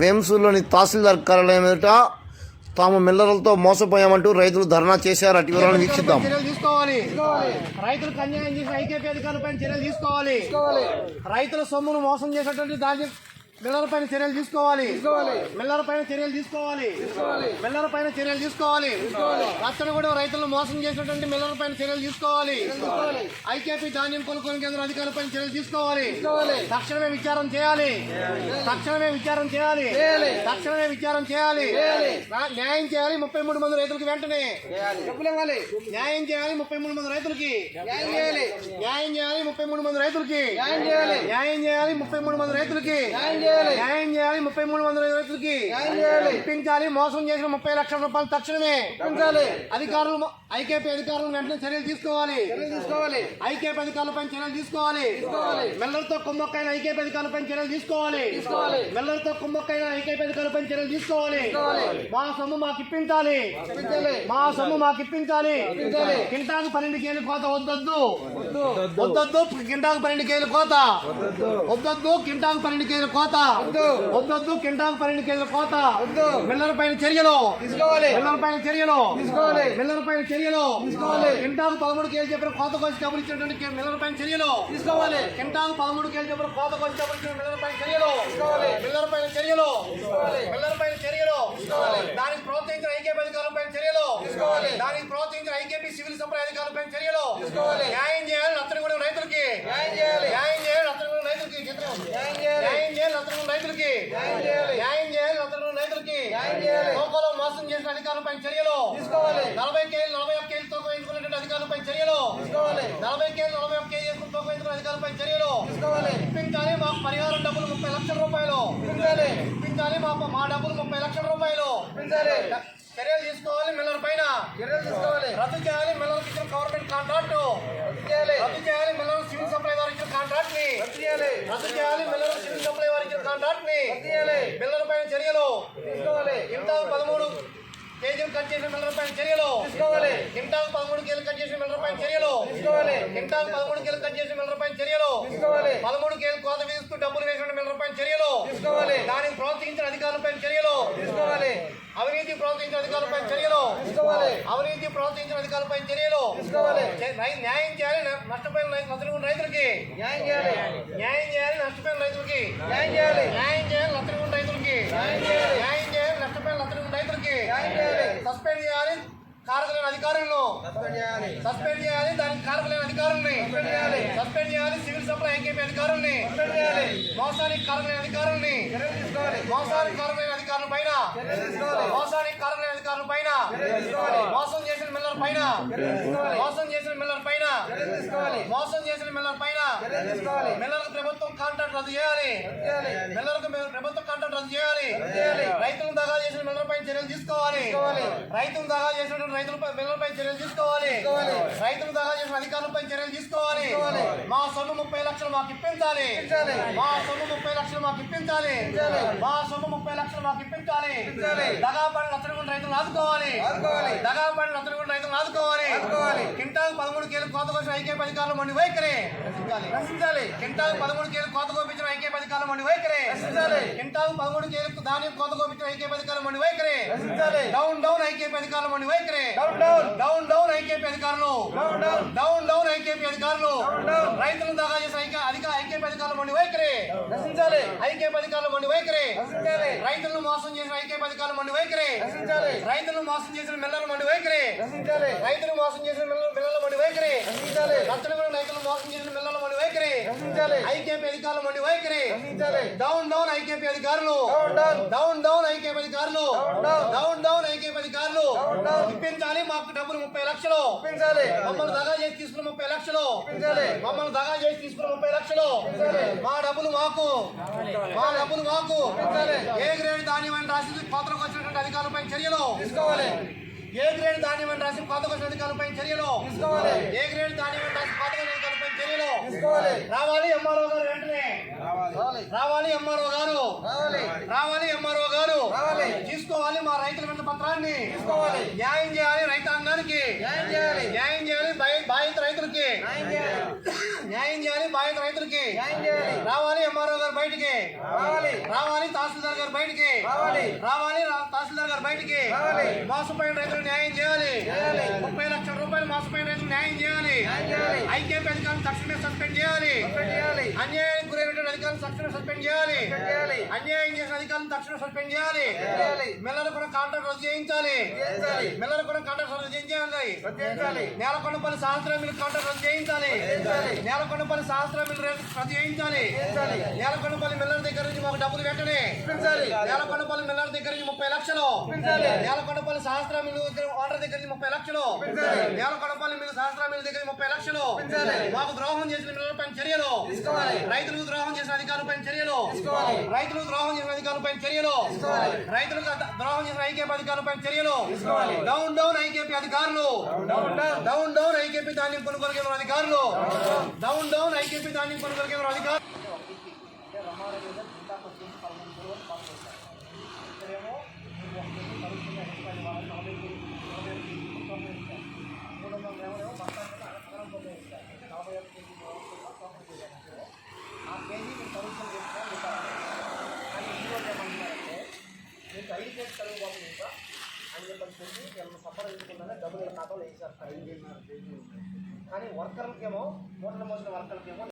వేంసూరులోని తహసీల్దార్ కార్యాలయం ఎదుట తాము మిల్లర్లతో మోసపోయామంటూ రైతులు ధర్నా చేశారు. అటు వివరాలను వీక్షిద్దాం రైతులకు అన్యాయం చేసిన ఐకేపీ అధికారులపైన చర్యలు తీసుకోవాలి. రైతుల సొమ్మును మోసం చేసినటువంటి దాని మిల్లర్ పైన చర్యలు తీసుకోవాలి. మిల్లర్ పైన చర్యలు తీసుకోవాలి. మిల్లర్ పైన చర్యలు తీసుకోవాలి. కూడా రైతులను మోసం చేసినటువంటి మిల్లర్ పైన చర్యలు తీసుకోవాలి. ఐకేపీ ధాన్యం కొనుగోలు కేంద్ర అధికారుల పైన చర్యలు తీసుకోవాలి. తక్షణమే విచారం చేయాలి. తక్షణమే విచారం చేయాలి. తక్షణమే విచారం చేయాలి. న్యాయం చేయాలి ముప్పై మూడు మంది రైతులకి వెంటనే. న్యాయం చేయాలి ముప్పై మూడు మంది రైతులకి. న్యాయం చేయాలి. న్యాయం చేయాలి ముప్పై మూడు మంది రైతులకి. న్యాయం చేయాలి. న్యాయం చేయాలి ముప్పై మూడు మంది రైతులకి. న్యాయం చేయాలి. న్యాయం చేయాలి ముప్పై మూడు మంది రైతులకి. చేయాలి. ఇప్పించాలి మోసం చేసిన ముప్పై లక్షల రూపాయలు తక్షణమే. ఇప్పించాలి అధికారులు ఐకేపీ అధికారులు వెంటనే చర్యలు తీసుకోవాలి. తీసుకోవాలి. ఐకేపీ అధికారులపై చర్యలు తీసుకోవాలి. మెల్లలతో కుమ్మక్కైన ఐకేపీ అధికారులపై చర్యలు తీసుకోవాలి. మెల్లలతో కుమ్మక్కైన ఐకేపీ అధికారులపై చర్యలు తీసుకోవాలి. మా సొమ్ము మాకు ఇప్పించాలి మా సొమ్ము మాకు ఇప్పించాలి కింటాకు పన్నెండు కేలు కోత వద్దొద్దు. వద్దొద్దు. కింటాకు పన్నెండు కేలు కోత. వద్దొద్దు. కింటాకు పన్నెండు కేలు కోత. వద్దొద్దు. కింటాకు పన్నెండు కేలు కోత. మిల్లల పైన చర్యలు. తీసుకోవాలి. మిల్లల పైన చర్యలు. తీసుకోవాలి. మిల్లల పైన చర్యలు. తీసుకోవాలి. కింటాకు పదమూడు కేలు చెప్పిన కోత కోసి డబ్బులు ఇచ్చినటువంటి మిల్లల పైన చర్యలు. తీసుకోవాలి. కింటాకు పదమూడు కేలు చెప్పిన కోత కోసి డబ్బులు ఇచ్చిన మిల్లల పైన చర్యలు. తీసుకోవాలి. మిల్లల పైన చర్యలు. మిల్లల పైన చర్యలు. దానికి ప్రోత్సహించిన ఐకేపీ అధికారుల పైన చర్యలు. తీసుకోవాలి. దానికి ప్రోత్సహించిన ఐకేపీ సివిల్ సప్లై అధికారుల పైన చర్యలు. తీసుకోవాలి. న్యాయం చేయాలి నత్తనగూడెం రైతులకి న్యాయం చేయాలి న్యాయం చేయాలి నత్తనగూడెం రైతులకి చిత్రం న్యాయం చేయాలి న్యాయం చేయాలి నత్తనగూడెం రైతులకి న్యాయం చేయాలి. చేయాలి. రైతులకి చేయాలి. తోకలో మోసం చేసిన అధికారుల పైన చర్యలు. తీసుకోవాలి. నలభై కేజీలు నలభై ఒక్క కేజీలు తోక వేసుకున్నటువంటి అధికారుల పైన చర్యలు. తీసుకోవాలి. నలభై కేజీలు నలభై ఒక్క కేజీ వేసుకుని తోక వేసుకున్న అధికారుల పైన చర్యలు. తీసుకోవాలి. ఇప్పించాలి మాకు పరిహారం డబ్బులు ముప్పై లక్షల రూపాయలు. ఇప్పించాలి. మా మా డబ్బులు ముప్పై లక్షల రూపాయలు. చర్యలు తీసుకోవాలి మిల్లర్ పైన. చర్యలు తీసుకోవాలి. రద్దు చేయాలి మిల్లర్కి ఇచ్చిన గవర్నమెంట్ కాంట్రాక్ట్. రద్దు చేయాలి. రద్దు చేయాలి మిల్లర్ సివిల్ సప్లై వారికి ఇచ్చిన కాంట్రాక్ట్ని రద్దు చేయాలి రద్దు చేయాలి మిల్లర్ సివిల్ సప్లై వారికి ఇచ్చిన కాంట్రాక్ట్ని మిల్లర్ పైన చర్యలు. తీసుకోవాలి. ఇంత పదమూడు కేజీలు కట్ చేసిన మిల్లర్ పైన చర్యలు. తీసుకోవాలి. కింటాల్ పదమూడు కేజీలు కట్ చేసిన మిల్లర్ పైన చర్యలు. తీసుకోవాలి. కింటాల్ పదమూడు కేజీలు కట్ చేసిన మిల్లర్ పైన చర్యలు. తీసుకోవాలి. పదమూడు కేజీలు కోత విధిస్తూ డబ్బులు వేసిన మిల్లర్ పైన చర్యలు. తీసుకోవాలి. దానికి ప్రోత్సహించిన అధికారులపై చర్యలు. తీసుకోవాలి. అవినీతి ప్రోత్సహించిన అధికారులపై చర్యలు. తీసుకోవాలి. అవినీతి ప్రోత్సహించిన అధికారులపై చర్యలు. తీసుకోవాలి. న్యాయం చేయాలి నష్టపోయిన రై- నష్టపోయిన రైతులకి. న్యాయం చేయాలి. న్యాయం చేయాలి నష్టపోయిన రైతులకి. న్యాయం చేయాలి. న్యాయం చేయాలి నష్టపోయిన రైతులకి. న్యాయం చేయాలి. న్యాయం చేయాలి నష్టపోయిన నష్టపోయిన రైతులకి. న్యాయం చేయాలి. సస్పెండ్ చేయాలి కారకులైన అధికారులను. సస్పెండ్ చేయాలి. దానికి కారకులైన అధికారుల్ని. సస్పెండ్ చేయాలి. సివిల్ సప్లై ఐకేపీ అధికారుల్ని. మోసానికి కారకులైన అధికారుల్ని. మోసానికి కారకులైన అధికారుల పైన. మోసానికి కారకులైన అధికారుల పైన. మోసం పైన. మోసం చేసిన మిల్లర్ పైన. మోసం చేసిన మిల్లర్ పైన. మిల్లర్కు ప్రభుత్వం కాంట్రాక్ట్ రద్దు చేయాలి. మిల్లర్కు ప్రభుత్వం కాంట్రాక్ట్ రద్దు చేయాలి. రైతులను దగా చేసిన మిల్లర్ పైన చర్యలు తీసుకోవాలి. రైతులను దగా చేసినటువంటి రైతులపై మిల్లర్ పై చర్యలు తీసుకోవాలి. రైతులు దగా చేసిన అధికారులపై చర్యలు తీసుకోవాలి. మా సొమ్ము ముప్పై లక్షలు మాకు ఇప్పించాలి. మా సొమ్ము ముప్పై లక్షలు మాకు ఇప్పించాలి. మా సొమ్ము ముప్పై లక్షలు మాకు ఇప్పించాలి. దగా పడి లక్షణ రైతులు ఆదుకోవాలి దగా పడి లక్షణ రైతులు ఆదుకోవాలి ఐకే అధికారులు మండి వైఖరి. రచించాలి కింటాల్ పదమూడు కేలు కోత కోపించిన ఐకే అధికారులు మండి వైఖరి. రచించాలి కింటాల్ పదమూడు కేలు ధాన్యం కోత కోపించిన ఐకే అధికారులు మండి వైఖరి. రచించాలి డౌన్ డౌన్ ఐకేపీ అధికారులు మండి వైఖరి. Down down. Down down IKP అధికారులు down down. Down down IKP అధికారులు రైతులను దాగా చేసిన ఐక్య అధిక ఐకేపీ అధికారులు మండి వైఖరి. రచించాలి ఐకేపీ అధికారులు మండి వైఖరి. రచించాలి రైతులను మోసం చేసిన ఐకేపీ అధికారులు మండి వైఖరి. రచించాలి రైతులను మోసం చేసిన మిల్లర్ల మండి వైఖరి. రచించాలి రైతులు మోసం చేసిన మిల్లల మిల్లల మండి వైఖరి. రచించాలి రచ్చనగూడ రైతులు మోసం చేసిన మిల్లల మండి వైఖరి. ఐకేపీ అధికారులు మండి వైఖరి. డౌన్ డౌన్ ఐకేపీ అధికారులు. Down down. ఐకేపీ అధికారులు. Down down. ఐకేపీ అధికారులు. ఇప్పించాలి మాకు డబ్బులు ముప్పై లక్షలు. మమ్మల్ని దగా చేసి తీసుకున్న ముప్పై లక్షలు. మమ్మల్ని దగా చేసి తీసుకున్న ముప్పై లక్షలు. మా డబ్బులు మాకు. మా డబ్బులు మాకు. ఏ గ్రేడ్ ధాన్యం అని రాసి కోతలకు వచ్చినటువంటి అధికారులపై చర్యలు. తీసుకోవాలి. ఏ గ్రేడ్ ధాన్యం అని రాసి కోతకు వచ్చిన అధికారులపై చర్యలు? తీసుకోవాలి. ఏ గ్రేడ్ ధాన్యం అని రాసి కోతకు వచ్చిన అధికారులపై చర్యలు? తీసుకోవాలి. రావాలి ఎంఆర్ఓ గారు వెంటనే. రావాలి. ఎంఆర్ఓ గారు. రావాలి. ఎంఆర్ఓ గారు. తీసుకోవాలి మా రైతుల వెంట పత్రాన్ని. తీసుకోవాలి. న్యాయం చేయాలి రైతాంగానికి న్యాయం చేయాలి న్యాయం చేయాలి బాధిత రైతులకి న్యాయం న్యాయం చేయాలి చేయాలి? రావాలి ఎంఆర్ఓ గారు బయటికి. రావాలి. రావాలి తహసీల్దార్ గారు బయటికి. రావాలి. రావాలి తహసీల్దార్ గారు బయటికి. రావాలి. మోసపోయిన రైతులకు న్యాయం చేయాలి. ముప్పై లక్షల రూపాయలు మోసపోయిన రైతులకు న్యాయం చేయాలి. న్యాయం చేయాలి. ఐకేపీ అధికారులు తక్షణమే సస్పెండ్ చేయాలి. అన్యాయానికి గురైనటువంటి అధికారులు తక్షణమే సస్పెండ్ చేయాలి అన్యాయం చేసిన అధికారులు తక్షణం సస్పెండ్ చేయాలి. మిల్లర్ కూడా కాంట్రాక్ట్ రద్దు చేయించాలి. మిల్లర్ కూడా కాంట్రాక్ట్ రద్దు చేయించాలి. నేలకొండపల్లి సహస్ర మిల్లు కాంట్రాక్ట్ రద్దు చేయించాలి. నేలకొండపల్లి సహస్ర మిల్లు రేటు రద్దు చేయించాలి. నేలకొండపల్లి మిల్లర్ దగ్గర నుంచి మాకు డబ్బులు వెంటనే. నేలకొండపల్లి మిల్లర్ దగ్గర నుంచి ముప్పై లక్షలు. నేలకొండపల్లి సహస్ర మిల్లు దగ్గర ఓనర్ దగ్గర నుంచి ముప్పై లక్షలు. నేలకొండపల్లి మిల్లు సహస్ర మిల్లు దగ్గర ముప్పై లక్షలు. మాకు ద్రోహం చేసిన మిల్లర్ పైన చర్యలు తీసుకోవాలి. రైతులకు ద్రోహం చేసిన అధికారుల పైన చర్యలు తీసుకోవాలి. రైతులకు ద్రోహం చేసిన అధికారుల పైన చర్యలు తీసుకోవాలి. రైతులకు ద్రోహం చేసిన ఐకేపీ అధికారుల పైన చర్యలు తీసుకోవాలి. డౌన్ డౌన్ ఐకేపీ అధికారులు down down. Down down IKP ధాన్యం కొనుగోలు కేంద్రం అధికారులు డౌన్ డౌన్ ఐకేపీ ధాన్యం కొనుగోలు కేంద్రం అధికారులు చెప్పి వీళ్ళని ఎందుకుంటే డబ్బులు వీళ్ళ ఖాతాలో వేసారు కానీ వర్కర్లకేమో మూటలు మోసిన వర్కర్లకేమో